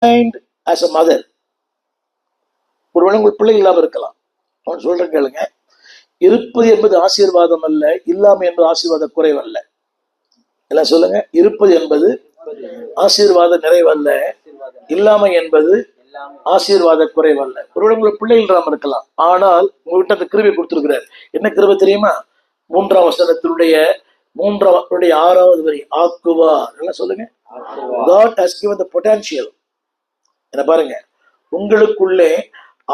Mind as a mother ஒருவேளை உங்கள் பிள்ளை இல்லாம இருக்கலாம். அவன் சொல்றேன் கேளுங்க. இருப்பது என்பது ஆசீர்வாதம் அல்ல இல்லாமை என்பது ஆசீர்வாத குறைவல்ல. எல்லாம் சொல்லுங்க. இருப்பது என்பது ஆசீர்வாத நிறைவல்ல இல்லாமை என்பது ஆசீர்வாத குறைவல்ல. ஒருவேளை உங்களுக்கு பிள்ளை இல்லாம இருக்கலாம். ஆனால் உங்ககிட்ட அந்த கிருபை கொடுத்திருக்கிறார். என்ன கிருபை தெரியுமா? மூன்றாம் வசனத்தினுடைய மூன்றாம் ஆறாவது வரி ஆக்குவார். எல்லாம் சொல்லுங்க. God has given the potential. என்ன பாருங்க. உங்களுக்குள்ளே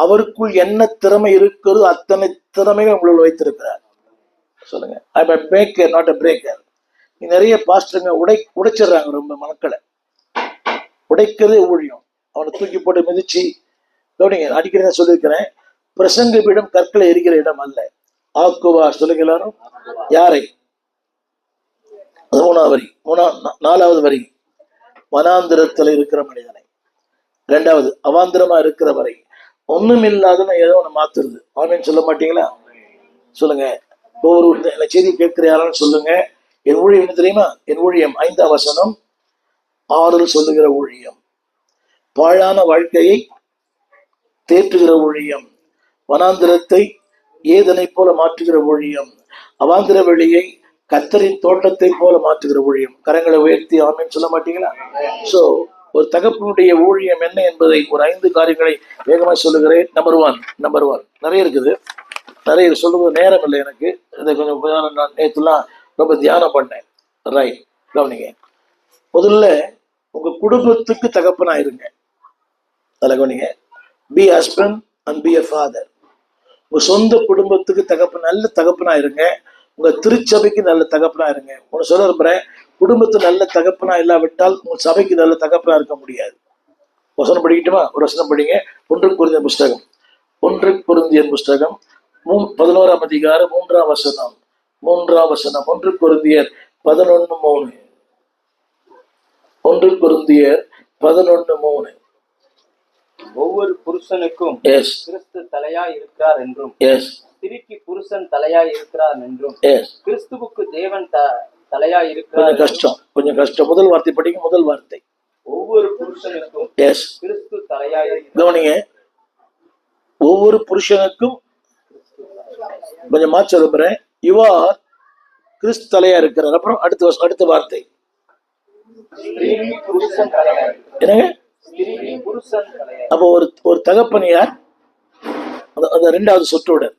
அவருக்குள் என்ன திறமை இருக்கிறதோ அத்தனை திறமையும் உங்களுள் வைத்திருக்கிறார். சொல்லுங்க. I am maker not a breaker நீ நிறைய பாஸ்டருங்க உடை உடைச்சிடுறாங்க ரொம்ப மக்களை உடைக்கிறதே ஊழியம். அவனை தூக்கி போட்டு மிதிச்சு கவனிங்க அடிக்கிறத சொல்லியிருக்கிறேன். பிரசங்க பீடம் கற்களை எரிக்கிற இடம் அல்ல. ஆக்குவா சொல்லுங்க எல்லாரும். யாரை? மூணாவது வரி மூணா நாலாவது வரி. வனாந்திரத்தில் இருக்கிற மனிதனை. ரெண்டாவது அவாந்திரமா இருக்கிற வரை ஒண்ணும் இல்லாதவன் ஏதோ ஒண்ணு மாத்துறது. ஆமின்னு சொல்ல மாட்டீங்களா? சொல்லுங்க. ஒவ்வொரு என்ன செய்தி கேட்கிற யாரும் சொல்லுங்க. என் ஊழியம் என்ன தெரியுமா? என் ஊழியம் ஐந்தாம் வசனம் ஆறுதல் சொல்லுகிற ஊழியம். பாழான வாழ்க்கையை தேற்றுகிற ஊழியம். வனாந்திரத்தை ஏதனை போல மாற்றுகிற ஊழியம். அவாந்திர வெளியை கத்தரின் தோட்டத்தை போல மாற்றுகிற ஊழியம். கரங்களை உயர்த்தி ஆமின்னு சொல்ல மாட்டீங்களா? சோ ஒரு தகப்பனுடைய ஊழியம் என்ன என்பதை ஒரு ஐந்து காரியங்களை வேகமாக சொல்லுகிறேன். நம்பர் ஒன் நம்பர் ஒன் நிறைய இருக்குது. நிறைய சொல்லுவது நேரம் இல்லை எனக்கு. இதை கொஞ்சம் நான் நேற்றுலாம் ரொம்ப தியானம் பண்ணேன். ரைட் கவனிங்க. முதல்ல உங்க குடும்பத்துக்கு தகப்பனா இருங்க. அதில் கவனிங்க. Be husband and be a father உங்க சொந்த குடும்பத்துக்கு தகப்பு நல்ல தகப்பனா இருங்க. உங்க திருச்சபைக்கு நல்ல தகப்பனா இருங்க. உன்னை சொல்ல விரும்புகிறேன் குடும்பத்து நல்ல தகப்பனா இல்லாவிட்டால் உங்க சபைக்கு நல்ல தகப்பனா இருக்க முடியாது. வசனம் படிக்கட்டுமா? ஒரு வசனம் படிங்க. ஒன்று குருந்திய புஸ்தகம். ஒன்று குருந்திய புஸ்தகம். மூ பதினோராம் அதிகாரம் மூன்றாம் வசனம். மூன்றாம் வசனம். ஒன்று குருந்தியர் பதினொன்னு மூணு. ஒன்று குருந்தியர் பதினொன்னு மூணு. ஒவ்வொரு புருஷனுக்கும் கிறிஸ்து தலையாய் இருக்கிறார் என்றும் ஸ்திரிக்கு புருஷன் தலையாய் இருக்கிறார் என்றும் கிறிஸ்துவுக்கு தேவன் த தலையாய் இருக்கிறார் கொஞ்சம் கஷ்டம். கொஞ்சம் கஷ்டம். முதல் வார்த்தை படிங்க முதல் வார்த்தை. ஒவ்வொரு புருஷனுக்கும் எஸ் கிறிஸ்து. கவனிங்க. ஒவ்வொரு புருஷனுக்கும் கொஞ்சம் மாற்ற விரும்புறேன் யுவார் கிறிஸ்து தலையா இருக்கிறார். அப்புறம் அடுத்த வருஷம் அடுத்த வார்த்தை. என்னங்க? அப்போ ஒரு ஒரு தகப்பன் யார்? அந்த ரெண்டாவது சொற்றொடர்.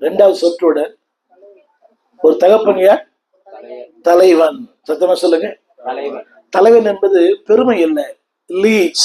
ரெண்டாவது சொற்றொடர். ஒரு தகப்பன் யார்? தலைவன். சத்தமா சொல்லுங்க. தலைவன். தலைவன் என்பது பெருமை இல்லை லீட்ஸ்